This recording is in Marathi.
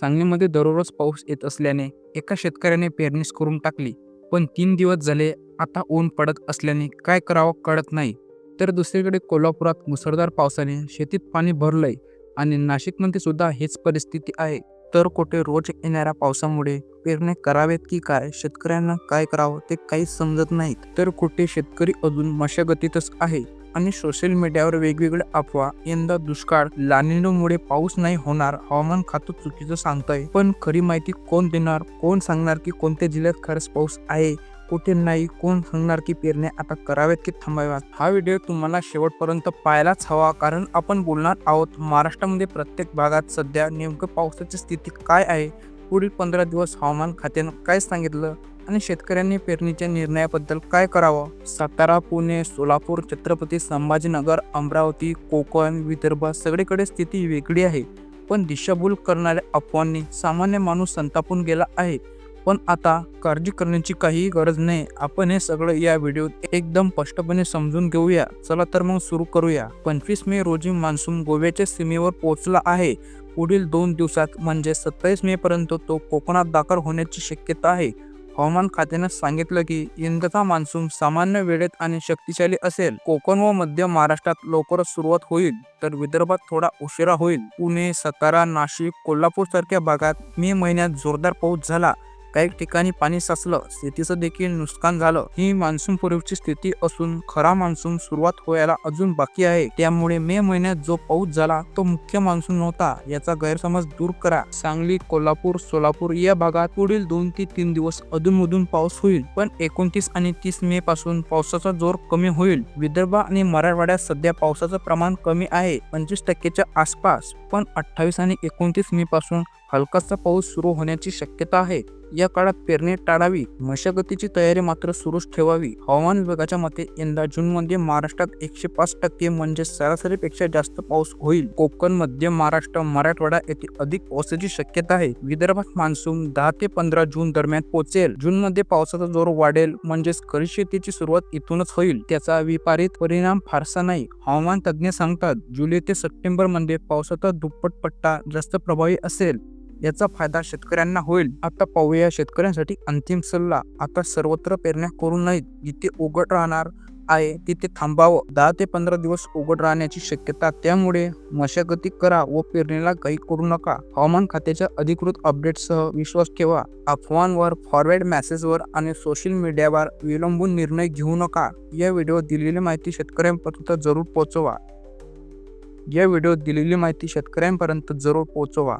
सांगलीमध्ये दररोज पाऊस येत असल्याने एका शेतकऱ्याने पेरणीस करून टाकली. पण तीन दिवस झाले आता ऊन पडत असल्याने काय करावं कळत नाही. तर दुसरीकडे कोल्हापुरात मुसळधार पावसाने शेतीत पाणी भरलंय आणि नाशिकमध्ये सुद्धा हेच परिस्थिती आहे. तर कुठे रोज येणाऱ्या पावसामुळे पेरणे करावेत की काय? शेतकऱ्यांना काय करावं ते काहीच समजत नाहीत. तर कुठे शेतकरी अजून मशागतीतच आहे? आणि सोशल मीडियावर वेगवेगळ्या अफवा यंदा दुष्काळ लानिनोमुळे पाऊस नाही होणार हवामान खातं चुकीचं सांगतंय. पण खरी माहिती कोण देणार? कोण सांगणार की कोणत्या जिल्ह्यात खरंच पाऊस आहे? कुठे नाही? कोण सांगणार की पेरण्या आता कराव्यात की थांबाव्यात? हा व्हिडिओ तुम्हाला शेवटपर्यंत पाहायलाच हवा कारण आपण बोलणार आहोत महाराष्ट्रामध्ये प्रत्येक भागात सध्या नेमकं पावसाची स्थिती काय आहे? पुढील पंधरा दिवस हवामान खात्यानं काय सांगितलं? आणि शेतकऱ्यांनी पेरणीच्या निर्णयाबद्दल काय करावं? सातारा पुणे सोलापूर छत्रपती संभाजीनगर अमरावती कोकण विदर्भ सगळीकडे स्थिती वेगळी आहे. पण दिशाभूल करणाऱ्या अफवांनी सामान्य माणूस संतापून गेला आहे. पण आता काळजी करण्याची काही गरज नाही. आपण हे सगळं या व्हिडिओत एकदम स्पष्टपणे समजून घेऊया. चला तर मग सुरू करूया. पंचवीस मे रोजी मान्सून गोव्याच्या सीमेवर पोहोचला आहे. पुढील दोन दिवसात म्हणजे सत्तावीस मे पर्यंत तो कोकणात दाखल होण्याची शक्यता आहे. हवामान खात्यानं सांगितलं की यंदाचा मान्सून सामान्य वेळेत आणि शक्तिशाली असेल. कोकण व मध्य महाराष्ट्रात लवकरच सुरुवात होईल तर विदर्भात थोडा उशिरा होईल. पुणे सातारा नाशिक कोल्हापूर सारख्या भागात मे महिन्यात जोरदार पाऊस झाला काही ठिकाणी पाणी साचलं शेतीचं देखील नुकसान झालं. ही मान्सून पूर्वीची स्थिती असून खरा मान्सून सुरुवात व्हायला अजून बाकी आहे. त्यामुळे मे महिन्यात जो पाऊस झाला तो मुख्य मान्सून नव्हता. याचा गैरसमज दूर करा. सांगली कोल्हापूर सोलापूर या भागात पुढील दोन ते तीन दिवस अधूनमधून पाऊस होईल. पण एकोणतीस आणि तीस मे पासून पावसाचा जोर कमी होईल. विदर्भ आणि मराठवाड्यात सध्या पावसाचं प्रमाण कमी आहे पंचवीस टक्केच्या आसपास. पण अठ्ठावीस आणि एकोणतीस मे पासून हलकासा पाऊस सुरू होण्याची शक्यता आहे. या काळात पेरणी टाळावी. मशागतीची तयारी मात्र सुरूच ठेवावी. हवामान विभागाच्या मते यंदा जून मध्ये महाराष्ट्रात एकशे पाच टक्के म्हणजे सरासरीपेक्षा जास्त पाऊस होईल. कोकण मध्य महाराष्ट्र मराठवाडा येथे अधिक पावसाची शक्यता आहे. विदर्भात मान्सून दहा ते पंधरा जून दरम्यान पोहोचेल. जून मध्ये पावसाचा जोर वाढेल म्हणजेच खरी शेतीची सुरुवात इथूनच होईल. त्याचा विपरीत परिणाम फारसा नाही. हवामान तज्ज्ञ सांगतात जुलै ते सप्टेंबरमध्ये पावसाचा दुप्पट पट्टा जास्त प्रभावी असेल. याचा फायदा शेतकऱ्यांना होईल. आता पाहूया शेतकऱ्यांसाठी अंतिम सल्ला. आता सर्वत्र पेरण्या करू नयेत. जिथे उघड राहणार आहे तिथे थांबावं. दहा ते पंधरा दिवस उघड राहण्याची शक्यता. त्यामुळे मशागती करा व पेरणीला काही करू नका. हवामान खात्याच्या अधिकृत अपडेटसह विश्वास ठेवा. अफवांवर फॉरवर्ड मेसेजवर आणि सोशल मीडियावर विलंबून निर्णय घेऊ नका. या व्हिडिओ दिलेली माहिती शेतकऱ्यांपर्यंत जरूर पोहोचवा. या व्हिडिओत दिलेली माहिती शेतकऱ्यांपर्यंत जरूर पोहोचवा.